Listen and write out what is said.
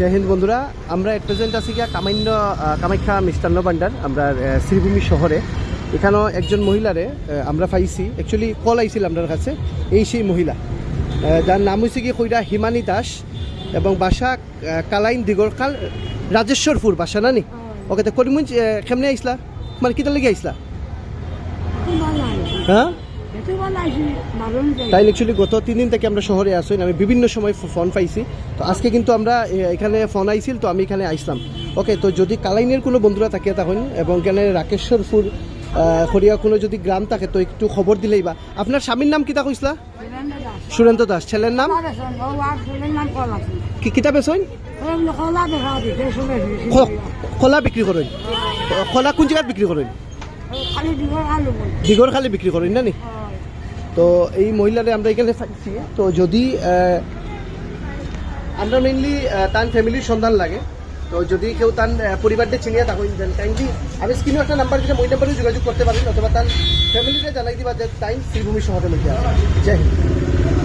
জয় হিন্দ বন্ধুরা আমরা at present আছি গিয়া কামান্য কামাখ্যা মিষ্টান্ন ভাণ্ডার আমরা শ্রীভূমি শহরে। এখানেও একজন মহিলারে আমরা পাইছি। অ্যাকচুয়ালি কল আইছিল আপনার কাছে এই সেই মহিলা। যার নাম হয়েছে কি কইরা হিমানী দাস এবং বাসা কালাইন দিগরকাল রাজেশ্বরপুর বাসা না নি? ওকে তো করিমগঞ্জ আহ, কেমনে আইসলা? মানে কিতা লেগে আইসলা? হ্যাঁ? তাই অ্যাকচুয়ালি গত তিন দিন থেকে আমরা শহরে আসি আমি বিভিন্ন সময় ফোন পাইছি। তো আজকে কিন্তু আমরা এখানে ফোন আইছিল তো আমি এখানে আইসলাম। ওকে তো যদি কালাইনের কোনো বন্ধুরা থাকে তখন এবং এখানে রাকেশ্বরপুর হরিয়া কোনো যদি গ্রাম থাকে তো একটু খবর দিলেই বা আপনার স্বামীর নাম কিতা কইসলা সুরেন্দ্র দাস। ছেলের নাম? কি কিতা বেসইন খোলা বিক্রি করেন। খোলা কোন জায়গায় বিক্রি করেন? দিগর খালি বিক্রি করেন না নি? তো এই মহিলারে আমরা এখানে পাইছি তো যদি আমরা মেইনলি তার ফ্যামিলির সন্ধান লাগে। তো যদি কেউ তার পরিবারটা চিনিয়ে থাকুন দেন কাইন্ডলি আমি স্ক্রিনে একটা নাম্বার দিলে ওই নাম্বারে যোগাযোগ করতে পারেন, অথবা তার ফ্যামিলিকে জানাই দিবা যে টাইম শ্রীভূমি শহরে জয় হিন্দ।